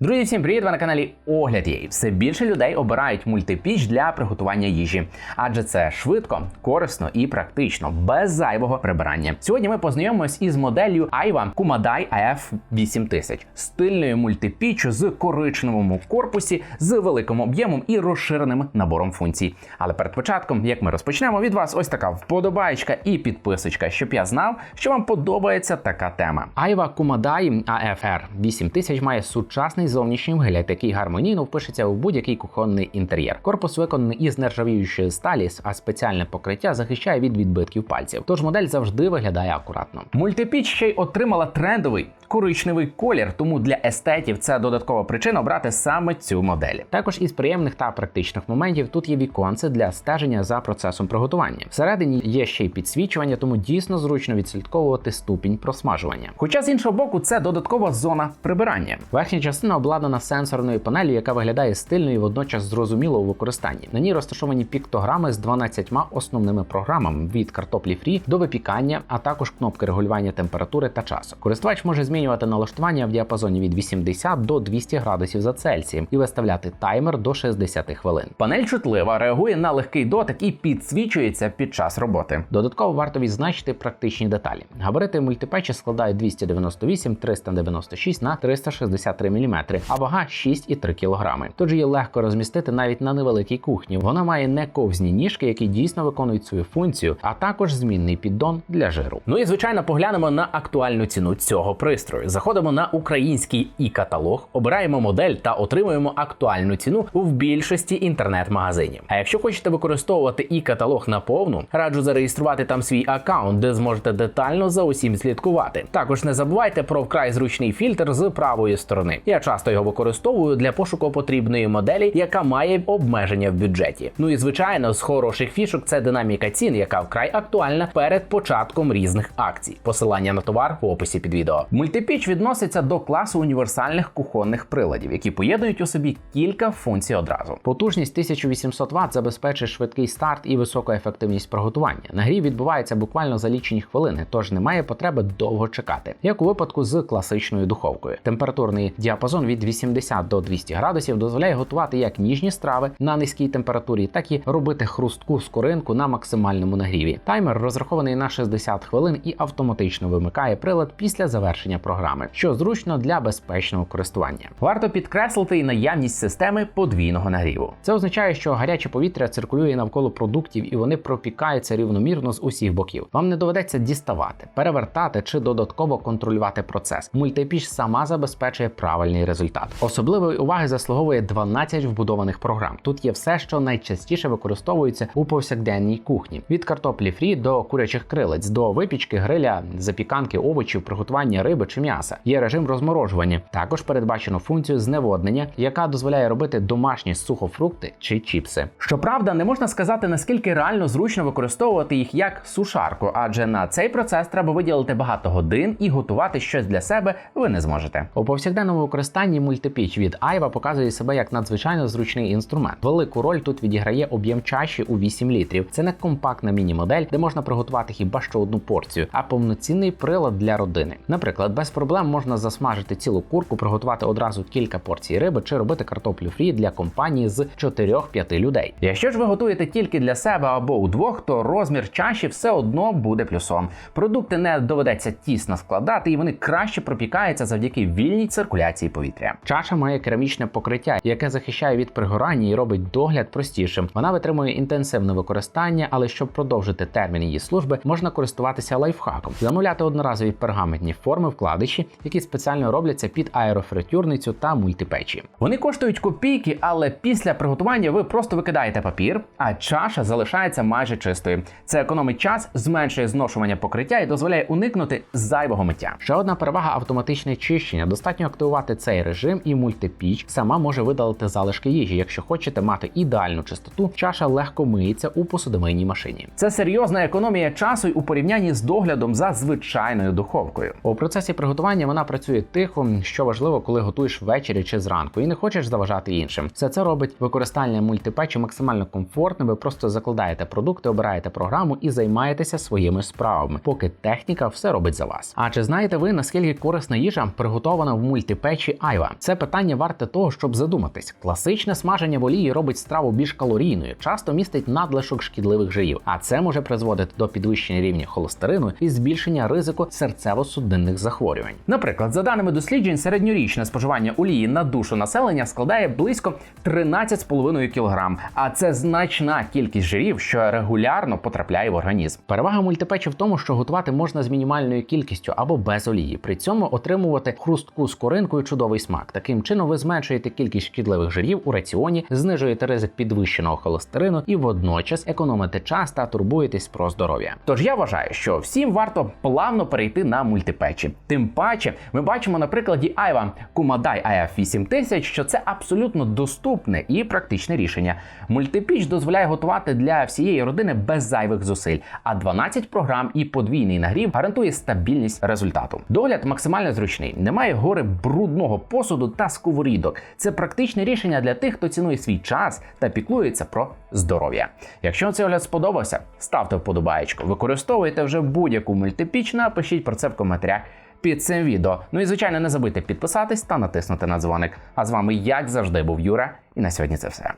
Друзі, всім привіт! Ви на каналі Огляд Єй. Все більше людей обирають мультипіч для приготування їжі, адже це швидко, корисно і практично, без зайвого прибирання. Сьогодні ми познайомимось із моделлю Aiwa Kumadai AF 8000 стильною мультипіччю з коричневому корпусі, з великим об'ємом і розширеним набором функцій. Але перед початком, як ми розпочнемо, від вас ось така вподобаєчка і підписочка, щоб я знав, що вам подобається така тема. Aiwa Kumadai AFR 8000 має сучасний зовнішній вигляд, який гармонійно впишеться у будь-який кухонний інтер'єр. Корпус виконаний із нержавіючої сталі, а спеціальне покриття захищає від відбитків пальців. Тож модель завжди виглядає акуратно. Мультипіч ще й отримала трендовий коричневий колір, тому для естетів це додаткова причина обрати саме цю модель. Також із приємних та практичних моментів тут є віконце для стеження за процесом приготування. Всередині є ще й підсвічування, тому дійсно зручно відслідковувати ступінь просмажування. Хоча з іншого боку, це додаткова зона прибирання. Верхня частина обладнана сенсорною панелью, яка виглядає стильно і водночас зрозуміло у використанні. На ній розташовані піктограми з 12 основними програмами від картоплі фрі до випікання, а також кнопки регулювання температури та часу. Користувач може змінювати налаштування в діапазоні від 80 до 200 градусів за Цельсієм і виставляти таймер до 60 хвилин. Панель чутлива, реагує на легкий дотик і підсвічується під час роботи. Додатково варто відзначити практичні деталі. Габарити мультипечі складають 298 396 на 363 мм, а вага 6,3 кг. Тож її легко розмістити навіть на невеликій кухні. Вона має не ковзні ніжки, які дійсно виконують свою функцію, а також змінний піддон для жиру. Ну і звичайно, поглянемо на актуальну ціну цього пристрою. Заходимо на український і каталог, обираємо модель та отримуємо актуальну ціну в більшості інтернет-магазинів. А якщо хочете використовувати і каталог наповну, раджу зареєструвати там свій аккаунт, де зможете детально за усім слідкувати. Також не забувайте про вкрай зручний фільтр з правої сторони. Я часто його використовую для пошуку потрібної моделі, яка має обмеження в бюджеті. Ну і звичайно, з хороших фішок це динаміка цін, яка вкрай актуальна перед початком різних акцій. Посилання на товар в описі під відео. Мультипіч відноситься до класу універсальних кухонних приладів, які поєднують у собі кілька функцій одразу. Потужність 1800 Вт забезпечує швидкий старт і високу ефективність приготування. Нагрів відбувається буквально за лічені хвилини, тож немає потреби довго чекати, як у випадку з класичною духовкою. Температурний діапазон від 80 до 200 градусів дозволяє готувати як ніжні страви на низькій температурі, так і робити хрустку скоринку на максимальному нагріві. Таймер розрахований на 60 хвилин і автоматично вимикає прилад після завершення програми, що зручно для безпечного користування. Варто підкреслити і наявність системи подвійного нагріву. Це означає, що гаряче повітря циркулює навколо продуктів і вони пропікаються рівномірно з усіх боків. Вам не доведеться діставати, перевертати чи додатково контролювати процес. Мультипіч сама забезпечує правильний результат. Особливої уваги заслуговує 12 вбудованих програм. Тут є все, що найчастіше використовується у повсякденній кухні: від картоплі фрі до курячих крилець, до випічки, гриля, запіканки овочів, приготування риби чи м'яса. Є режим розморожування. Також передбачено функцію зневоднення, яка дозволяє робити домашні сухофрукти чи чіпси. Щоправда, не можна сказати наскільки реально зручно використовувати їх як сушарку, адже на цей процес треба виділити багато годин і готувати щось для себе ви не зможете. У повсякденному використанні мультипіч від Айва показує себе як надзвичайно зручний інструмент. Велику роль тут відіграє об'єм чаші у 8 літрів. Це не компактна міні-модель, де можна приготувати хіба що одну порцію, а повноцінний прилад для родини. Наприклад, без проблем можна засмажити цілу курку, приготувати одразу кілька порцій риби чи робити картоплю фрі для компанії з 4-5 людей. Якщо ж ви готуєте тільки для себе або удвох, то розмір чаші все одно буде плюсом. Продукти не доведеться тісно складати, і вони краще пропікаються завдяки вільній циркуляції повітря. Чаша має керамічне покриття, яке захищає від пригорання і робить догляд простішим. Вона витримує інтенсивне використання, але щоб продовжити термін її служби, можна користуватися лайфхаком, замовляти одноразові пергаментні форми вкладиші, які спеціально робляться під аерофритюрницю та мультипечі. Вони коштують копійки, але після приготування ви просто викидаєте папір, а чаша залишається майже чистою. Це економить час, зменшує зношування покриття і дозволяє уникнути зайвого миття. Ще одна перевага автоматичне чищення. Достатньо активувати цей режим, і мультипіч сама може видалити залишки їжі. Якщо хочете мати ідеальну чистоту, чаша легко миється у посудомийній машині. Це серйозна економія часу й у порівнянні з доглядом за звичайною духовкою. У процесі приготування вона працює тихо, що важливо, коли готуєш ввечері чи зранку, і не хочеш заважати іншим. Все це робить використання мультипечі максимально комфортним. Ви просто закладаєте продукти, обираєте програму і займаєтеся своїми справами, поки техніка все робить за вас. А чи знаєте ви наскільки корисна їжа приготована в мультипечі Айва? Це питання варте того, щоб задуматись. Класичне смаження в олії робить страву більш калорійною, часто містить надлишок шкідливих жирів, а це може призводити до підвищення рівня холестерину і збільшення ризику серцево-судинних захворювань. Наприклад, за даними досліджень, середньорічне споживання олії на душу населення складає близько 13,5 кг, а це значна кількість жирів, що регулярно потрапляє в організм. Перевага мультипечі в тому, що готувати можна з мінімальною кількістю або без олії. При цьому отримувати хрустку з коринкою чудовий смак. Таким чином ви зменшуєте кількість шкідливих жирів у раціоні, знижуєте ризик підвищеного холестерину і водночас економите час та турбуєтесь про здоров'я. Тож я вважаю, що всім варто плавно перейти на мультипечі. Тим паче, ми бачимо на прикладі Айва Kumadai IF 8000, що це абсолютно доступне і практичне рішення. Мультипіч дозволяє готувати для всієї родини без зайвих зусиль, а 12 програм і подвійний нагрів гарантує стабільність результату. Догляд максимально зручний, немає гори брудного посуду та сковорідок. Це практичне рішення для тих, хто цінує свій час та піклується про здоров'я. Якщо цей огляд сподобався, ставте вподобаєчку, використовуйте вже будь-яку мультипіч, напишіть про це в коментарях. Під цим відео. Ну і звичайно, не забудьте підписатись та натиснути на дзвоник. А з вами, як завжди, був Юра, і на сьогодні це все.